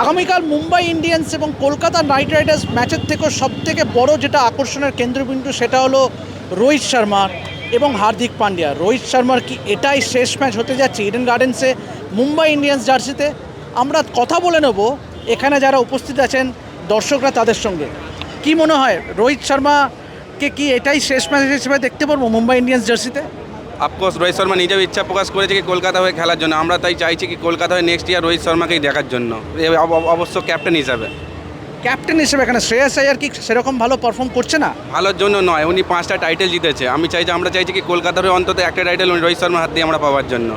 আগামীকাল মুম্বাই ইন্ডিয়ান্স এবং Kolkata night Riders ম্যাচের থেকেও সব থেকে বড় যেটা আকর্ষণের কেন্দ্রবিন্দু সেটা হলো রোহিত শর্মা এবং হার্দিক পান্ডিয়া। রোহিত শর্মার কি এটাই শেষ ম্যাচ হতে যাচ্ছে ইডেন গার্ডেন্সে মুম্বাই ইন্ডিয়ান্স জার্সিতে। আমরা কথা বলে নেব এখানে যারা উপস্থিত আছেন দর্শকরা তাদের সঙ্গে। কি মনে হয়, রোহিত শর্মাকে কি এটাই শেষ ম্যাচ হিসেবে দেখতে পারব মুম্বাই ইন্ডিয়ান্স জার্সিতে? অফকোর্স রোহিত শর্মা নিজেও ইচ্ছা প্রকাশ করেছে কি কলকাতা হয়ে খেলার জন্য। আমরা তাই চাইছি কি কলকাতা হয়ে নেক্সট ইয়ার রোহিত শর্মাকেই দেখার জন্য। অবশ্য ক্যাপ্টেন হিসাবে। ক্যাপ্টেন হিসেবে এখানে শ্রেয়াস আয়ার কি সেরকম ভালো পারফর্ম করছে না? ভালোর জন্য নয় উনি পাঁচটা টাইটেল জিতেছে। আমি চাই যে আমরা চাইছি কি কলকাতার হয়ে অন্তত একটা টাইটেল রোহিত শর্মার হাত দিয়ে আমরা পাওয়ার জন্য।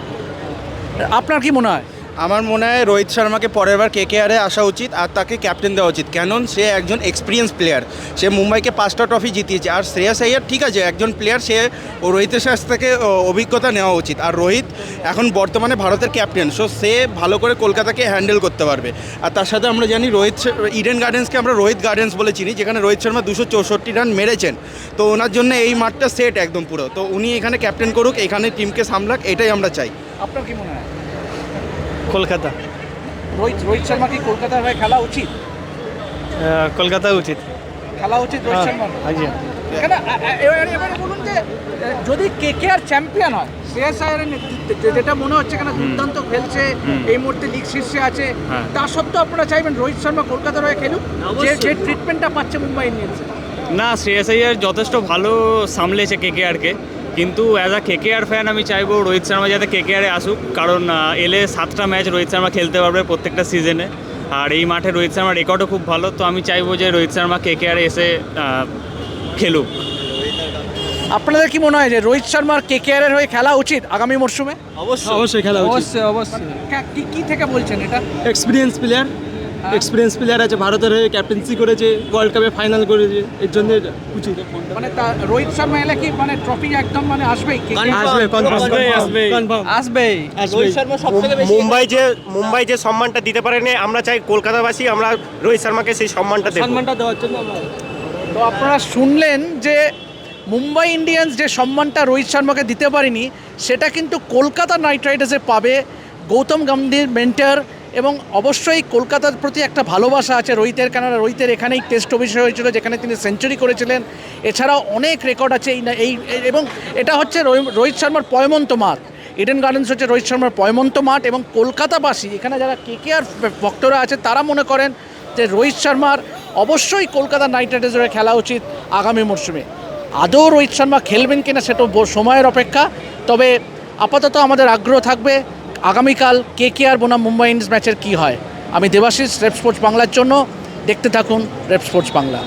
আপনার কি মনে হয়? আমার মনে হয় রোহিত শর্মাকে পরের বার কে আসা উচিত আর তাকে ক্যাপ্টেন দেওয়া উচিত। কেন সে একজন এক্সপিরিয়েন্স প্লেয়ার সে মুম্বাইকে পাঁচটা ট্রফি জিতিয়েছে। আর শ্রেয়াস আইয়ার ঠিক আছে, একজন প্লেয়ার সে ও রোহিতের কাছ থেকে অভিজ্ঞতা নেওয়া উচিত। আর রোহিত এখন বর্তমানে ভারতের ক্যাপ্টেন সো সে ভালো করে কলকাতাকে হ্যান্ডেল করতে পারবে। আর তার সাথে আমরা জানি রোহিত ইডেন গার্ডেন্সকে আমরা রোহিত গার্ডেন্স বলে চিনি, যেখানে রোহিত শর্মা দুশো চৌষট্টি রান মেরেছেন। তো ওনার জন্য এই মাঠটা সেট একদম পুরো। তো উনি এখানে ক্যাপ্টেন করুক, এখানে টিমকে সামলাক, এটাই আমরা চাই। আপনার কি মনে হয়? কলকাতা। রোহিত রোহিত শর্মা কি কলকাতার হয়ে খেলা উচিত? কলকাতা উচিত। খেলা উচিত রোহিত শর্মা জি এবারে এবারে বলুন যে যদি কে কে আর চ্যাম্পিয়ন হয় শ্রেয়াস আয়ারের নেতৃত্বে যেটা মনে হচ্ছে কেন দুর্দান্ত খেলছে এই মুহূর্তে লিগ শীর্ষে আছে হ্যাঁ। তা সত্ত্বেও আপনারা চাইবেন রোহিত শর্মা কলকাতার হয়ে খেলুক? যে যে ট্রিটমেন্টটা পাচ্ছে মুম্বাই ইন্ডিয়ান্সে না শ্রেয়াস আইয়ার যথেষ্ট ভালো সামলেছে কেকেআরকে। কিন্তু অ্যাজ আ কেকেআর ফ্যান আমি চাইব রোহিত শর্মা যাতে কেকেআরে আসুক। কারণ এলে সাতটা ম্যাচ রোহিত শর্মা খেলতে পারবে প্রত্যেকটা সিজনে আর এই মাঠে রোহিত শর্মার রেকর্ডও খুব ভালো তো আমি চাইব যে রোহিত শর্মা কেকেআরে এসে খেলুক। আপনাদের কি মনে হয় যে রোহিত শর্মার কে কে আর হয়ে খেলা উচিত আগামী মরশুমে? অবশ্যই। অবশ্যই খেলা অবশ্যই অবশ্যই। কা- কি কি থেকে বলছেন এটা? এক্সপিরিয়েন্স প্লেয়ার এক্সপিরিয়েন্স প্লেয়ার আছে ভারতের হয়ে ক্যাপ্টেন্সি করেছে ওয়ার্ল্ড কাপে ফাইনাল করেছে এর জন্য উচিত। মানে রোহিত শর্মা এলে কি মানে ট্রফি একদম মানে আসবেই আসবে মুম্বাই যে মুম্বাই যে সম্মানটা দিতে পারেনি আমরা চাই কলকাতাবাসী আমরা রোহিত শর্মাকে সেই সম্মানটা দেবো সম্মানটা দেওয়ার জন্য তো আপনারা শুনলেন যে মুম্বাই ইন্ডিয়ান্স যে সম্মানটা রোহিত শর্মাকে দিতে পারেনি সেটা কিন্তু কলকাতা নাইট রাইডার্সে পাবে গৌতম গম্ভীর মেন্টার এবং অবশ্যই কলকাতার প্রতি একটা ভালোবাসা আছে রোহিতের কেননা রোহিতের এখানেই টেস্ট অভিষেক হয়েছিল, যেখানে তিনি সেঞ্চুরি করেছিলেন। এছাড়াও অনেক রেকর্ড আছে এই এই এবং এটা হচ্ছে রোহিত শর্মার পয়মন্ত মাঠ। ইডেন গার্ডেন্স হচ্ছে রোহিত শর্মার পয়মন্ত মাঠ এবং কলকাতাবাসী, এখানে যারা কে কে আর ভক্তরা আছে, তারা মনে করেন যে রোহিত শর্মার অবশ্যই কলকাতা নাইট রাইডার্সের খেলা উচিত আগামী মরশুমে। আদৌ রোহিত শর্মা খেলবেন কিনা সেটা সময়ের অপেক্ষা, তবে আপাতত আমাদের আগ্রহ থাকবে। আগামীকাল কে কে আর বনাম মুম্বাই ইন্ডিয়ান্স ম্যাচের কী হয়? আমি দেবাশিস, রেপ স্পোর্টস বাংলার জন্য দেখতে থাকুন রেপ স্পোর্টস বাংলা।